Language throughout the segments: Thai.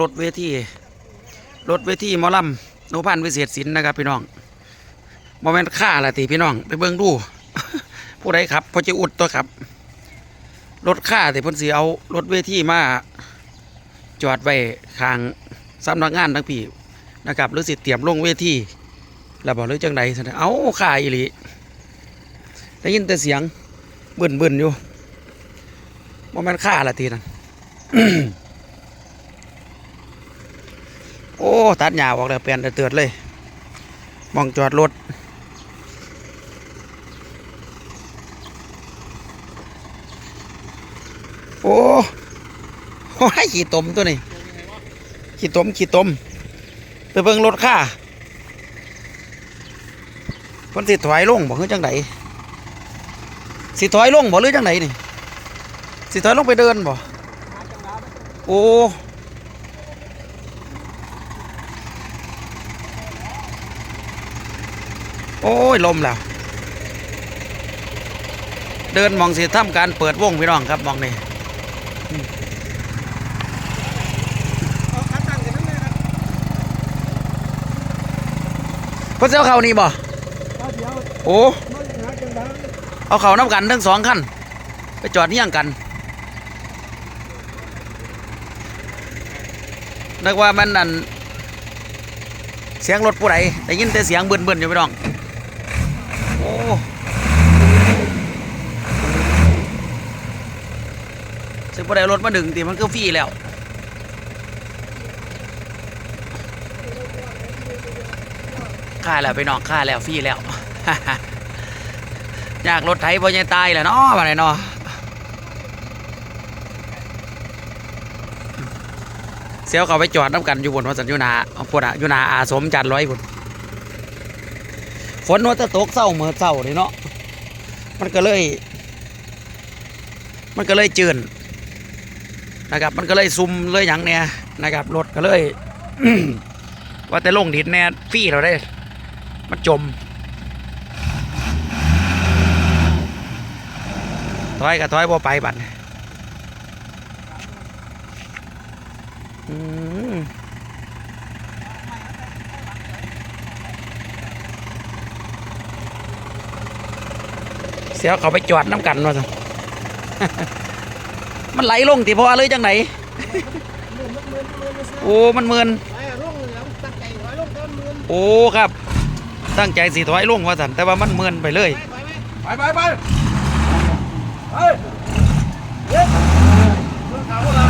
รถเวทีรถเวทีมอลำโนพันธ์วิเศษศิลป์นะครับพี่น้องโมเมนต์ค่าละตีพี่น้อง ไปเบิ่งดูผู้ใดครับพอจะอุดตัวครับรถค่าแต่พิ่นสิเอารถเวทีมาจอดไว้ข้างสำนักงานทั้งพี่นะครับหรือสิเตรียมลงเวทีแล้วบอกหรือจังใดซะนเอาค่าอีหลีได้ยินแต่เสียงบึนบึนอยู่โมเมนต์ค่าละทีนั้น โอ้ ตัดหญ้าออกแล้วเปลี่ยนเตือดเลยมองจอดรถโอ้โอ้ยขี่ตมตัวนี้ขี่ตมขี่ตม ไปเบิ่งรถค่าเพิ่นสิถอยลงบ่คือจังไดสิถอยลงบ่หรือจังไดนี่สิถอยลงไปเดินบ่โอ้ โอ้ยลมแล้ว เดินมองสิทำการเปิดวงพี่น้องครับมองนี่เอาขาตั้งกันนั่นเลยครับเพิ่นสิเอาเขานี่บ่เอาเดี๋ยวโอ้มันหาจังดังเอาเขาน้ำกันทั้งสองคันไปจอดเนียงกันนึกว่ามันนั่นเสียงรถผู้ใดได้ยินแต่เสียงเบิ่นๆอยู่พี่น้อง โอ้ ซึ่งผู้ใดเอารถมาดึงตีมันก็ฟรีแล้วค่าแล้วไปน้องค่าแล้วฟรีแล้วอยากรถไถบ่ยังตายแหละเนาะมาไหนเนาะเสียวเขาไปจอดน้ำกันอยู่บนวัดสันยุนาเอาพวดอะยุนาอาสมจันร้อยพุ่นฝนว่าจะตกเศร้าเมื่อเศร้าเลยเนาะมันก็เลย มันก็เลยจืน นะครับ มันก็เลยซุ่มเลยอย่างเนี้ยนะครับรถก็เลยว่าแต่ลงดินแน่ฟี่เราได้ มันจมถอยกับถอยบ่ไปบัดเสียวเขาไปจอดน้ำกันว่าซะ มันไหลลงที่พอเลยจังไหนโอ้ มันเมือนโอ้ครับ ตั้งใจสีถอยลงว่าสันแต่ว่ามันเมือนไปเลย ไปไปไปไปไปไปเย็ดมึงถามว่าอะไร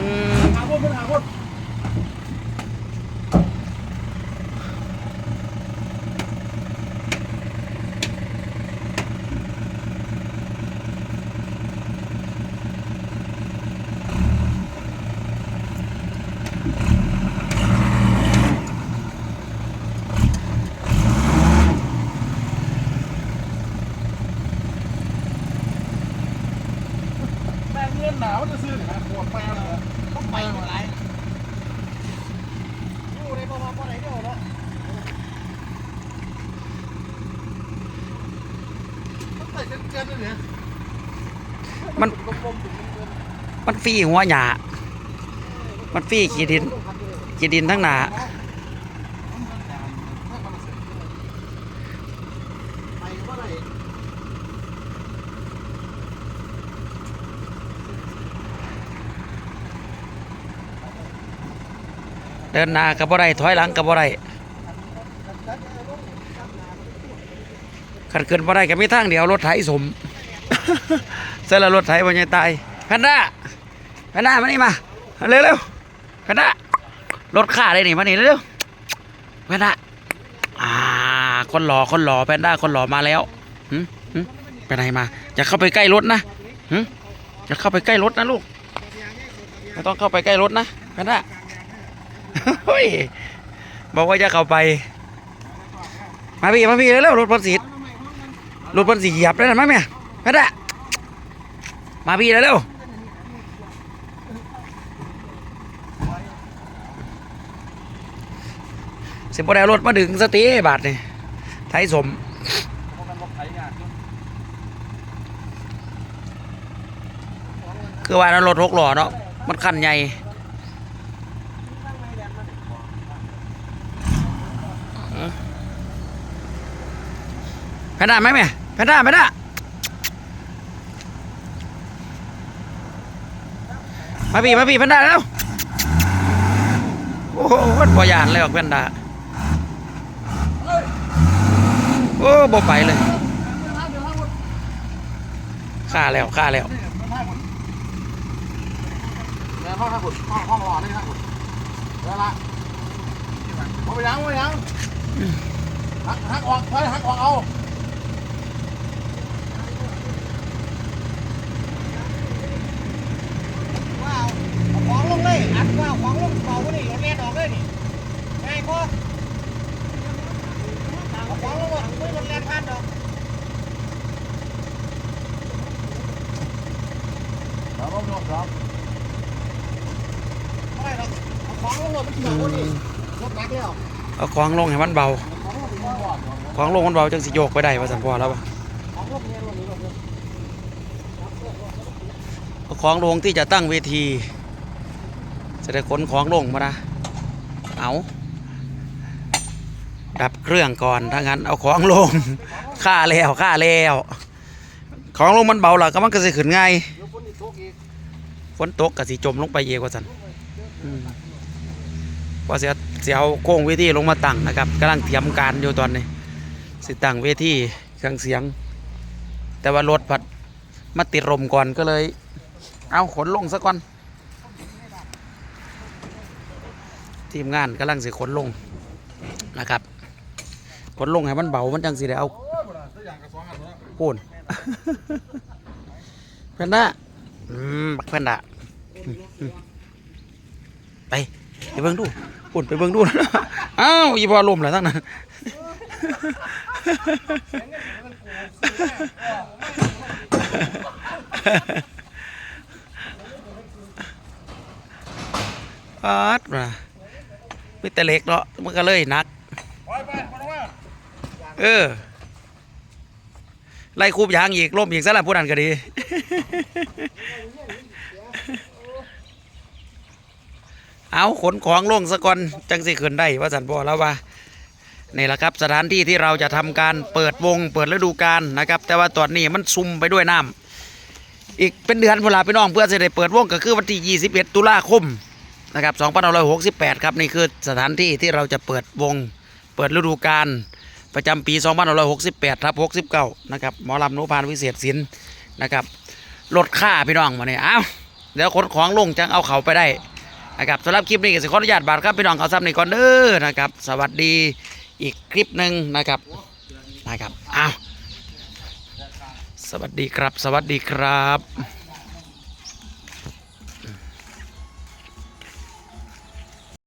อืม ถามว่ามึงถามว่า แม่งเงินหนาวจะซื้อหาขวดแปลเหรอ ต้องไปหมดไรอยู่ในบ่อบ่อไหนเดียวเนาะต้องใส่เกินๆเลยเนี่ยมันลมๆถึงเกินมันฟรีหัวหยามันฟรีขีดินขีดินทั้งหนาไปบ่ไหนเดินหน้ากับบ่ได้ถอยหลังกับบ่ได้ ขันเกินบ่ได้ก็มีทางเดียวรถไถสมเสร็จแล้วรถไถบ่ยังตายแพนด้าแพนด้ามานี่มาเร็วเร็วๆแพนด้ารถข้าเลยนี่มานี่เร็วๆแพนด้าอ่าคนหล่อคนหล่อแพนด้าคนหล่อมาแล้วหึหึไปไหนมาอย่าเข้าไปใกล้รถนะหึอย่าเข้าไปใกล้รถนะลูกไม่ต้องเข้าไปใกล้รถนะแพนด้าเฮ้ยบอกว่าจะเข้าไป มาพี่มาพี่เร็วๆรถพันสี รถมันสีเหยียบได้หรือไม่แม่ไม่ได้มาพี่เร็วเสียบได้รถมาถึงสตีบาทนี่ไทยสมคือว่ารถหกหล่อเนาะมันขันใหญ่ขนาดไหมแม่ พนด้าแพนด้ามาพี่มาพี่แพนด้าแล้วโอ้โหมันพอยานเลยออกแพนด้าโอ้บ่ไปเลยฆ่าแล้วฆ่าแล้วนี่มันให้หมดแล้วห้องห้าขุดห้องห้องรอนี่ห้าขุดแล้วละเอาไปยังเอาไปยังหักหักออกไปหักออกเอา ว้าวเอาของลงเลยอัดว้าวของลงเบาก็นี่รถแล่นออก เลยนี่ง่ายก็เอาของลงมาไม่รถแล่นผ่านดอกแล้วก็ยกครับไม่ได้หรอกเอาของลงรถมันเกี่ยวก็นี่รถหนักแล้วเอาของลงให้มันเบาของเราเป็นว่าของลงมันเบาจังสิโยกไปได้ว่าสันพอแล้ววะของลงเนี่ยรถนี้รถนี้เอาของลงที่จะตั้งเวทีจะได้ขนของลงมานะ เอาดับเครื่องก่อนถ้างั้นเอาของลงค่าแล้วค่าแล้วของลงมันเบาหล่ะก็มันก็สิขึ้นง่ายเดี๋ยวคนตกฝนตกก็สิจมลงไปเองว่าสันว่าเสียเสียเอาโค้งเวทีลงมาตั้งนะครับกำลังเตรียมการอยู่ตอนนี้ สิตั้งเวทีเครื่องเสียง แต่ว่ารถพัดมาติดลมก่อนก็เลย เอาขนลงซะก่อน ทีมงานกำลังสิขนลงนะครับขนลงให้มันเบา มันจังสิได้เอาโอ้ยบ่ได้ตัวอย่อนแล้วปูนแพนด้าอืมบักแพนด้าอืมอืมไปไปเบิ่งดูปูนไปเบิ่งดูอ้าวอีพอลมแล้วทั้งนั้นอาดมา มีแต่เล็กเนาะมันก็เลยหนักไปไปไปลงมาเออ ไล่คูบยางอีกล่มอีกซะละผู้นั้นก็ดี เอาขนของลงสะก่อนจังสิขึ้นได้ว่าสันบอแล้วว่านี่แหละครับสถานที่ที่เราจะทำการเปิดวงเปิดฤดูกาลนะครับ แต่ว่าตอนนี้มันซุ่มไปด้วยน้ำอีกเป็นเดือนเวลาพี่น้องเพื่อจะได้เปิดวงก็คือวันที่ 21 ตุลาคม นะครับ2568 ครับ นี่คือสถานที่ที่เราจะเปิดวงเปิดฤดูกาลประจำปี2568ทับ69 นะครับ หมอลำนุพานวิเศษศิลป์นะครับลดค่าพี่น้องมาเนี่ยอ้าวเดี๋ยวขนของลงจังเอาเขาไปได้นะครับสำหรับคลิปนี้ก็สิขออนุญาตบาทครับพี่น้องเอาซ้ำนี่ก่อนเด้อนะครับ สวัสดีอีกคลิปหนึ่งนะครับนะครับอ้าวสวัสดีครับ สวัสดีครับ